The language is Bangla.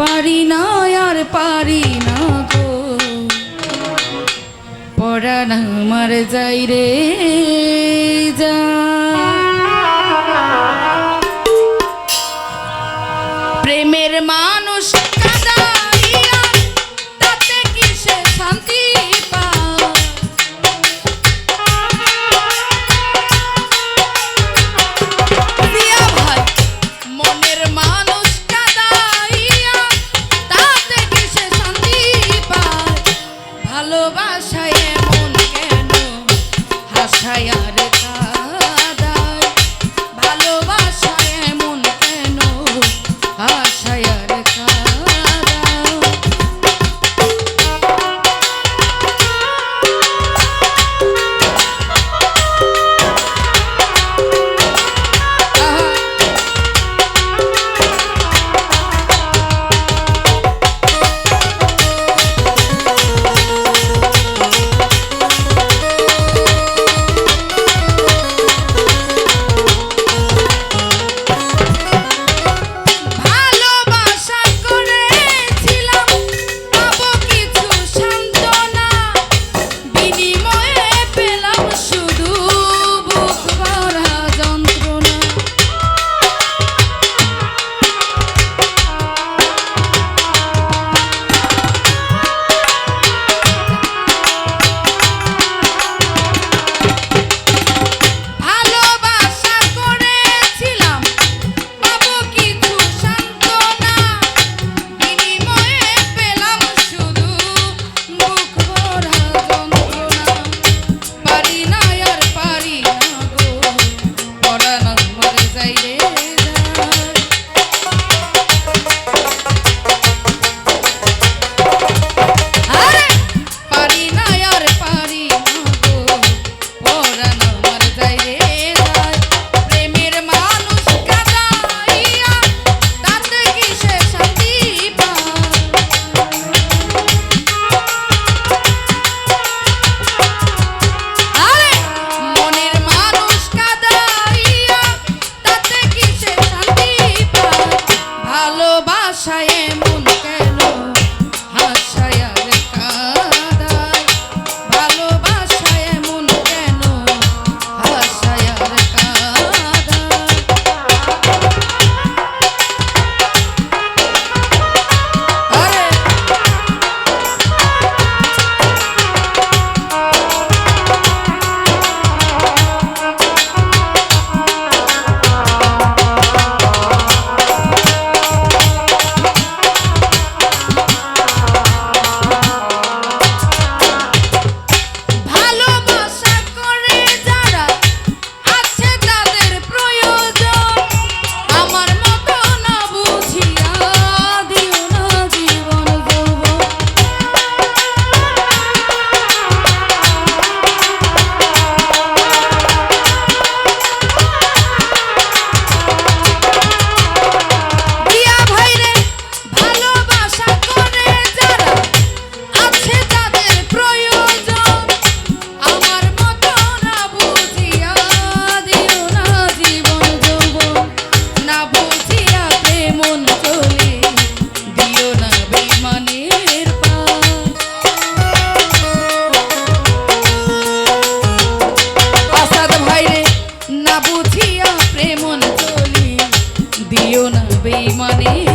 পারি না আর পারি না গো। পড়ান আমার যাই রে। ভালোবাসায় মন কেন? হাসায় আর হইও না বেমানে